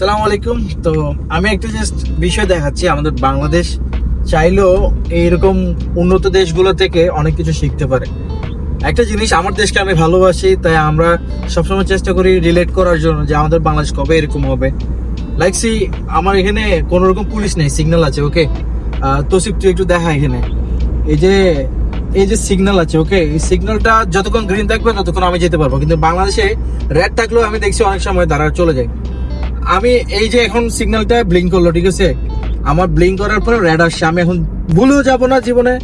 সালাম আলাইকুম। তো আমি একটা জাস্ট বিষয় দেখাচ্ছি, আমাদের বাংলাদেশ চাইলেও এইরকম উন্নত দেশগুলো থেকে অনেক কিছু শিখতে পারে। একটা জিনিস, আমার দেশকে আমি ভালোবাসি, তাই আমরা সবসময় চেষ্টা করি রিলেট করার জন্য যে আমাদের বাংলাদেশ কবে এরকম হবে। লাইক সি আমার এখানে কোনো রকম পুলিশ নেই সিগন্যাল আছে ওকে তোসিফ, তুই একটু দেখা এখানে। এই যে এই যে সিগন্যাল আছে ওকে এই সিগন্যালটা যতক্ষণ গ্রিন থাকবে, ততক্ষণ আমি যেতে পারব। কিন্তু বাংলাদেশে রেড থাকলেও আমি দেখছি অনেক সময় দাঁড়া চলে যায়। আমি এই যে এখন সিগন্যালটা ব্লিঙ্ক করল, ঠিক আছে? আমার ব্লিঙ্ক করার পরে রেড আসছে, আমি এখন ভুলেও যাব না জীবনে।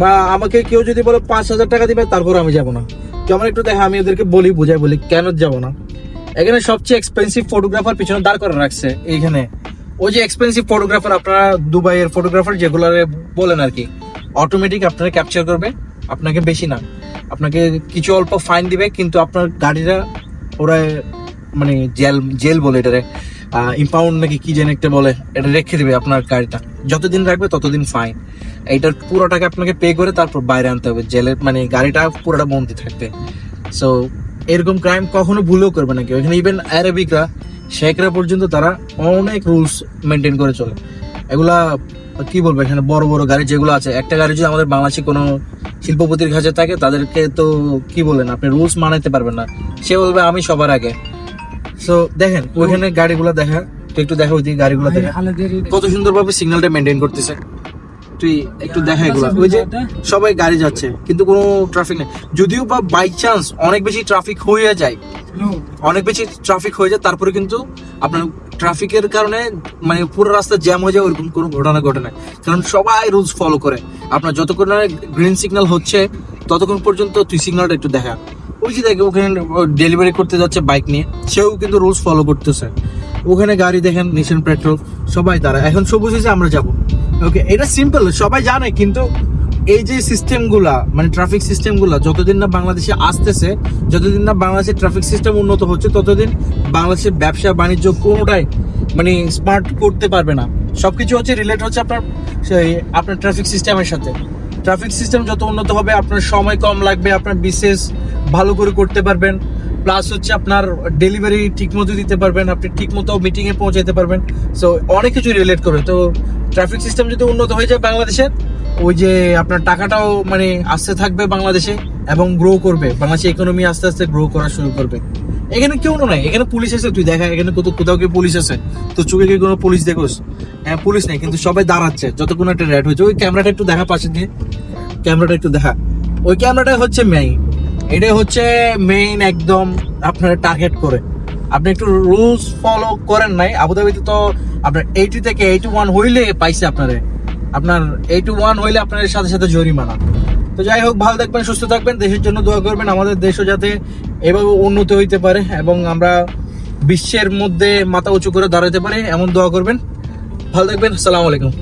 বা আমাকে কেউ যদি বলে পাঁচ হাজার টাকা দিবে তারপর আমি যাব না। কেমন একটু দেখা, আমি ওদেরকে বলি, বুঝাই, বলি, কেন যাব না? এখানে সবচেয়ে এক্সপেন্সিভ ফটোগ্রাফার পিছনে দাঁড় করে রাখছে, এইখানে। ওই যে এক্সপেন্সিভ ফটোগ্রাফার আপনারা দুবাইয়ের ফটোগ্রাফার যেগুলো বলেন আর কি অটোমেটিক আপনারা ক্যাপচার করবে, আপনাকে বেশি না। আপনাকে কিছু অল্প ফাইন দিবে, কিন্তু আপনার গাড়িটা ওরা মানে জেল জেল বলে এটারে। ইম্পাউন্ড নাকি কি যেন একটা বলে, এটা রেখে দেবে আপনার গাড়িটা যতদিন রাখবে ততদিন ফাইন এইটার পুরো টাকা আপনাকে পে করে তারপর বাইরে আনতে হবে। জেলের মানে গাড়িটা পুরোটা বন্দি থাকবে। সো এরকম ক্রাইম কখনো ভুলেও করবে না কেউ। এখানে ইভেন অ্যারাবিকরা শেখরা পর্যন্ত তারা অনেক রুলস মেনটেন করে চলে। এগুলা, কি বলব, এখানে বড় বড় গাড়ি যেগুলো আছে, একটা গাড়ি যদি আমাদের বাংলাদেশে কোনো শিল্পপতির কাছে থাকে, তাদেরকে তো কি বলেন, আপনি রুলস মানাতে পারবেন না। সে বলবে, আমি সবার আগে। সো দেখেন ওইখানে গাড়িগুলো দেখা তুই একটু দেখা ওই দিকে গাড়িগুলো দেখা। কত সুন্দরভাবে সিগন্যালটা মেনটেন করতেছে। তুই একটু দেখা এগুলো। ওই যে সবাই গাড়ি যাচ্ছে কিন্তু কোনো ট্রাফিক নেই। যদিও বা বাই চান্স অনেক বেশি ট্রাফিক হয়ে যায়। অনেক বেশি ট্রাফিক হয়ে যায় তারপরে কিন্তু আপনার ট্রাফিকের কারণে মানে পুরো রাস্তা জ্যাম হয়ে যায় ওরকম কোনো ঘটনা ঘটে না। কারণ সবাই রুলস ফলো করে। আপনার যতক্ষণ গ্রিন সিগন্যাল হচ্ছে ততক্ষণ পর্যন্ত তুই সিগন্যালটা একটু দেখা। ওই যে দেখে ওখানে ডেলিভারি করতে যাচ্ছে বাইক নিয়ে। সেও কিন্তু রুলস ফলো করতেছে। ওখানে গাড়ি দেখেন নিশান পেট্রোল সবাই তারা। এখন সবুজ হয়েছে, আমরা যাব। ওকে এটা সিম্পল সবাই জানে, কিন্তু এই যে সিস্টেমগুলা মানে ট্রাফিক সিস্টেমগুলা যতদিন না বাংলাদেশে আসতেছে, যতদিন না বাংলাদেশের ট্রাফিক সিস্টেম উন্নত হচ্ছে, ততদিন বাংলাদেশের ব্যবসা, বাণিজ্য কোনোটাই মানে স্মার্ট করতে পারবে না। সবকিছু হচ্ছে রিলেট হচ্ছে আপনার, সেই, আপনার ট্রাফিক সিস্টেমের সাথে। ট্রাফিক সিস্টেম যত উন্নত হবে, আপনার সময় কম লাগবে, আপনার বিশেষ ভালো করে করতে পারবেন। প্লাস হচ্ছে আপনার ডেলিভারি ঠিক মতো দিতে পারবেন, আপনি ঠিক মতো মিটিং পৌঁছাতে পারবেন। সো অনেক কিছু রিলেট করে তো ট্রাফিক সিস্টেম যদি উন্নত হয়ে যায় বাংলাদেশের, ওই যে আপনার টাকাটাও মানে আসতে থাকবে বাংলাদেশে এবং গ্রো করবে। বাংলাদেশের ইকোনমি আস্তে আস্তে গ্রো করা শুরু করবে। এখানে কেউ নাই এখানে পুলিশ আছে, তুই দেখা, এখানে কোথাও কোথাও কি পুলিশ আছে। তো চোখে কি কোনো পুলিশ দেখোস? হ্যাঁ পুলিশ নেই, কিন্তু সবাই দাঁড়াচ্ছে, যতক্ষণ একটা রেড হয়েছে। ওই ক্যামেরাটা একটু দেখা পাশে দিয়ে ক্যামেরাটা একটু দেখা। ওই ক্যামেরাটা হচ্ছে মেইন এটা হচ্ছে মেইন একদম আপনার টার্গেট করে। আপনি একটু রুলস ফলো করেন নাই আবুধাবিতে তো আপনার এইটি থেকে এইটি ওয়ান হইলে পাইছে আপনারে। আপনার এইটি ওয়ান হইলে আপনার সাথে সাথে জরিমানা। তো যাই হোক, ভালো থাকবেন, সুস্থ থাকবেন, দেশের জন্য দোয়া করবেন, আমাদের দেশও যাতে এভাবে উন্নত হইতে পারে এবং আমরা বিশ্বের মধ্যে মাথা উঁচু করে দাঁড়াতে পারি, এমন দোয়া করবেন। ভালো থাকবেন সালাম আলাইকুম।